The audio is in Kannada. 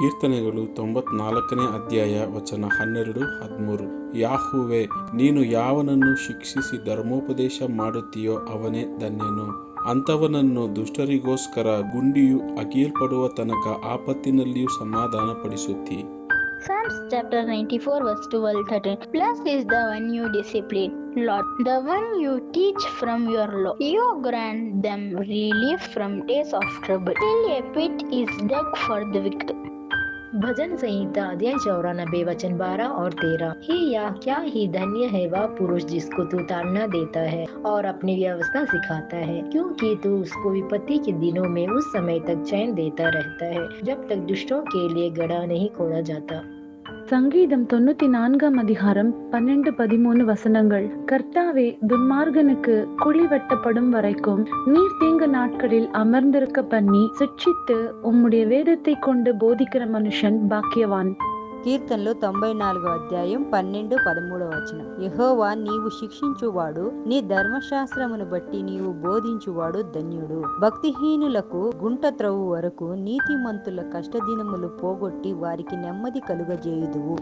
ಕೀರ್ತನೆಗಳು ತೊಂಬತ್ನಾಲ್ಕನೇ ಅಧ್ಯಾಯ ವಚನ ಹನ್ನೆರಡು ಹದಿಮೂರು ಯಾಹುವೆ ನೀನು ಯಾವನನ್ನು ಶಿಕ್ಷಿಸಿ ಧರ್ಮೋಪದೇಶ ಮಾಡುತ್ತೀಯೋ ಅವನೇ ಧನ್ಯನು ಅಂಥವನನ್ನು ದುಷ್ಟರಿಗೋಸ್ಕರ ಗುಂಡಿಯು ಅಗಿಯಲ್ಪಡುವ ತನಕ ಆಪತ್ತಿನಲ್ಲಿಯೂ ಸಮಾಧಾನ ಪಡಿಸುತ್ತಿ Psalms chapter 94, verse 12 13. Blessed is the one you discipline, Lord, the one you teach from your law. You grant them relief from days of trouble. Till a pit is dug for the wicked. भजन संहिता अध्याय चौरानबे वचन बारह और तेरह। हे या, क्या ही धन्य है वह पुरुष जिसको तू ताड़ना देता है और अपनी व्यवस्था सिखाता है, क्योंकि तू उसको विपत्ति के दिनों में उस समय तक चैन देता रहता है, जब तक दुष्टों के लिए गड़ा नहीं खोला जाता। சங்கீதம் தொண்ணூத்தி நான்காம் அதிகாரம் பன்னெண்டு பதிமூணு வசனங்கள். கர்த்தாவே துன்மார்கனுக்கு குழி வெட்டப்படும் வரைக்கும் நீர் தீங்கு நாட்களில் அமர்ந்திருக்க பண்ணி சிக்ஷித்து உம்முடைய வேதத்தை கொண்டு போதிக்கிற மனுஷன் பாக்கியவான். కీర్తనలు తొంభై నాలుగో అధ్యాయం పన్నెండు పదమూడవ వచనం. యహోవా నీవు శిక్షించువాడు నీ ధర్మశాస్త్రమును బట్టి నీవు బోధించువాడు ధన్యుడు. భక్తిహీనులకు గుంట త్రవ్వు వరకు నీతిమంతుల కష్టదినములు పోగొట్టి వారికి నెమ్మది కలుగజేయుదువు.